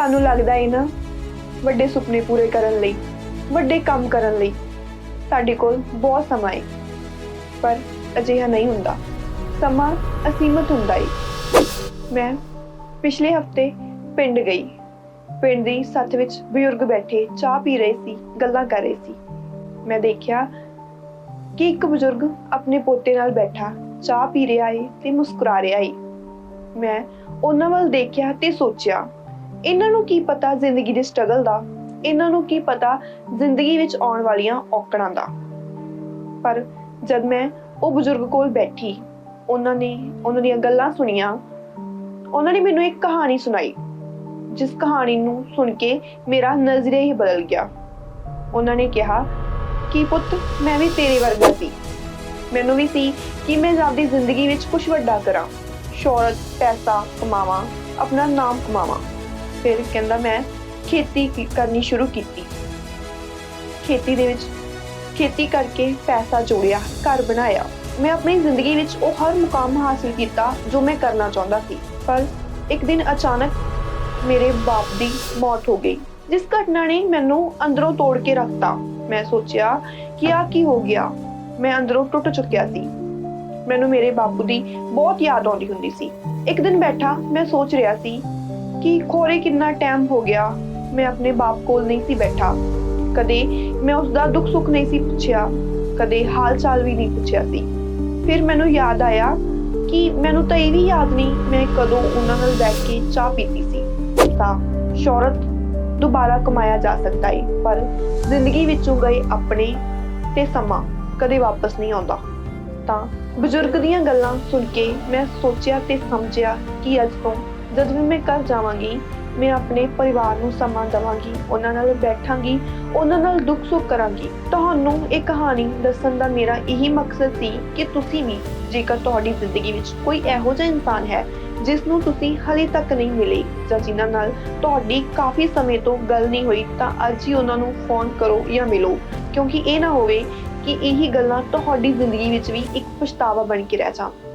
ਸਾਨੂੰ ਲੱਗਦਾ ਹੈ ਨਾ ਵੱਡੇ ਸੁਪਨੇ ਪੂਰੇ ਕਰਨ ਲਈ, ਵੱਡੇ ਕੰਮ ਕਰਨ ਲਈ ਸਾਡੇ ਕੋਲ ਬਹੁਤ ਸਮਾਂ ਹੈ ਪਰ ਅਜਿਹਾ ਨਹੀਂ ਹੁੰਦਾ। ਸਮਾਂ ਅਸੀਮਤ ਹੁੰਦਾ ਹੈ ਮੈਂ ਪਿਛਲੇ ਹਫ਼ਤੇ ਪਿੰਡ ਗਈ। ਪਿੰਡ ਦੀ ਸੱਥ ਵਿੱਚ ਬਜ਼ੁਰਗ ਬੈਠੇ ਚਾਹ ਪੀ ਰਹੇ ਸੀ, ਗੱਲਾਂ ਕਰ ਰਹੇ ਸੀ। ਮੈਂ ਦੇਖਿਆ ਕਿ ਇੱਕ ਬਜ਼ੁਰਗ ਆਪਣੇ ਪੋਤੇ ਨਾਲ ਬੈਠਾ, ਚਾਹ ਪੀ ਰਿਹਾ ਏ ਤੇ ਮੁਸਕਰਾ ਰਿਹਾ ਏ। ਮੈਂ ਉਹਨਾਂ ਵੱਲ ਦੇਖਿਆ ਤੇ ਸੋਚਿਆ ਇਹਨਾਂ ਨੂੰ ਕੀ ਪਤਾ ਜ਼ਿੰਦਗੀ ਦੇ ਸਟਰਗਲ ਦਾ? ਇਹਨਾਂ ਨੂੰ ਕੀ ਪਤਾ ਜ਼ਿੰਦਗੀ ਵਿੱਚ ਆਉਣ ਵਾਲੀਆਂ ਔਕੜਾਂ ਦਾ? ਪਰ ਜਦ ਮੈਂ ਉਹ ਬਜ਼ੁਰਗ ਕੋਲ ਬੈਠੀ, ਉਹਨਾਂ ਨੇ, ਉਹਨਾਂ ਦੀਆਂ ਗੱਲਾਂ ਸੁਣੀਆਂ, ਉਹਨਾਂ ਨੇ ਮੈਨੂੰ ਇੱਕ ਕਹਾਣੀ ਸੁਣਾਈ, ਜਿਸ ਕਹਾਣੀ ਨੂੰ ਸੁਣ ਕੇ ਮੇਰਾ ਨਜ਼ਰੀਆ ਹੀ ਬਦਲ ਗਿਆ। ਉਹਨਾਂ ਨੇ ਕਿਹਾ, ਕਿ ਪੁੱਤ, ਮੈਂ ਵੀ ਤੇਰੇ ਵਰਗਾ ਸੀ। ਮੈਨੂੰ ਵੀ ਸੀ ਕਿ ਮੈਂ ਆਪਦੀ ਜ਼ਿੰਦਗੀ ਵਿੱਚ ਕੁਝ ਵੱਡਾ ਕਰਾਂ। ਸ਼ੌਹਰਤ, ਪੈਸਾ ਕਮਾਵਾਂ, ਆਪਣਾ ਨਾਮ ਕਮਾਵਾਂ। ਫਿਰ ਕਹਿੰਦਾ ਮੈਂ ਖੇਤੀ ਕੀ- ਕਰਨੀ ਸ਼ੁਰੂ ਕੀਤੀ। ਖੇਤੀ ਦੇ ਵਿੱਚ ਖੇਤੀ ਕਰਕੇ ਪੈਸਾ ਜੋੜਿਆ, ਘਰ ਬਣਾਇਆ। ਮੈਂ ਆਪਣੀ ਜ਼ਿੰਦਗੀ ਵਿੱਚ ਉਹ ਹਰ ਮੁਕਾਮ ਹਾਸਿਲ ਕੀਤਾ ਜੋ ਮੈਂ ਕਰਨਾ ਚਾਹੁੰਦਾ ਸੀ। ਪਰ ਇੱਕ ਦਿਨ ਅਚਾਨਕ ਮੇਰੇ ਬਾਪ ਦੀ ਮੌਤ ਹੋ ਗਈ, ਜਿਸ ਘਟਨਾ ਨੇ ਮੈਨੂੰ ਅੰਦਰੋਂ ਤੋੜ ਕੇ ਰੱਖਤਾ। ਮੈਂ ਸੋਚਿਆ ਕਿ ਆ ਕੀ ਹੋ ਗਿਆ। ਮੈਂ ਅੰਦਰੋਂ ਟੁੱਟ ਚੁੱਕਿਆ ਸੀ। ਮੈਨੂੰ ਮੇਰੇ ਬਾਪੂ ਦੀ ਬਹੁਤ ਯਾਦ ਆਉਂਦੀ ਹੁੰਦੀ ਸੀ। ਇੱਕ ਦਿਨ ਬੈਠਾ ਮੈਂ ਸੋਚ ਰਿਹਾ ਸੀ ਕਿ ਖੋਰੇ ਕਿੰਨਾ ਟਾਈਮ ਹੋ ਗਿਆ, ਮੈਂ ਆਪਣੇ ਬਾਪ ਕੋਲ ਨਹੀਂ ਸੀ ਬੈਠਾ। ਕਦੇ ਮੈਂ ਉਸ ਦਾ ਦੁੱਖ ਸੁੱਖ ਨਹੀਂ ਸੀ ਪੁੱਛਿਆ, ਕਦੇ ਹਾਲ ਚਾਲ ਵੀ ਨਹੀਂ ਪੁੱਛਿਆ ਸੀ। ਫਿਰ ਮੈਨੂੰ ਯਾਦ ਆਇਆ ਕਿ ਮੈਨੂੰ ਤਾਂ ਇਹ ਵੀ ਯਾਦ ਨਹੀਂ, ਮੈਂ ਕਦੋਂ ਉਹਨਾਂ ਨਾਲ ਬੈਠ ਕੇ ਚਾਹ ਪੀਤੀ ਸੀ। ਤਾਂ ਸ਼ੌਹਰਤ ਦੁਬਾਰਾ ਕਮਾਇਆ ਜਾ ਸਕਦਾ ਹੈ ਪਰ ਜ਼ਿੰਦਗੀ ਵਿੱਚੋਂ ਗਏ ਆਪਣੇ ਤੇ ਸਮਾਂ ਕਦੇ ਵਾਪਸ ਨਹੀਂ ਆਉਂਦਾ। ਤਾਂ ਬਜ਼ੁਰਗ ਦੀਆਂ ਗੱਲਾਂ ਸੁਣ ਕੇ ਮੈਂ ਸੋਚਿਆ ਤੇ ਸਮਝਿਆ ਕਿ ਅੱਜ ਤੋਂ ਜਦ ਵੀ ਮੈਂ ਘਰ ਜਾਵਾਂਗੀ, ਮੈਂ ਆਪਣੇ ਪਰਿਵਾਰ ਨੂੰ ਸਮਾਂ ਦੇਵਾਂਗੀ, ਉਹਨਾਂ ਨਾਲ ਬੈਠਾਂਗੀ, ਉਹਨਾਂ ਨਾਲ ਦੁੱਖ ਸੁੱਖ ਕਰਾਂਗੀ। ਤੁਹਾਨੂੰ ਇਹ ਕਹਾਣੀ ਦੱਸਣ ਦਾ ਮੇਰਾ ਇਹੀ ਮਕਸਦ ਸੀ ਕਿ ਤੁਸੀਂ ਵੀ ਜੇਕਰ ਤੁਹਾਡੀ ਜ਼ਿੰਦਗੀ ਵਿੱਚ ਕੋਈ ਇਹੋ ਜਿਹਾ ਇਨਸਾਨ ਹੈ, ਜਿਸ ਨੂੰ ਤੁਸੀਂ ਹਲੇ ਤੱਕ ਨਹੀਂ ਮਿਲੇ ਜਾਂ ਜਿਨ੍ਹਾਂ ਨਾਲ ਤੁਹਾਡੀ ਕਾਫੀ ਸਮੇਂ ਤੋਂ ਗੱਲ ਨਹੀਂ ਹੋਈ, ਤਾਂ ਅੱਜ ਹੀ ਉਹਨਾਂ ਨੂੰ ਫੋਨ ਕਰੋ ਜਾਂ ਮਿਲੋ। ਕਿਉਂਕਿ ਇਹ ਨਾ ਹੋਵੇ ਕਿ ਇਹੀ ਗੱਲਾਂ ਤੁਹਾਡੀ ਜ਼ਿੰਦਗੀ ਵਿੱਚ ਵੀ ਇੱਕ ਪਛਤਾਵਾ ਬਣ ਕੇ ਰਹਿ ਜਾਣ।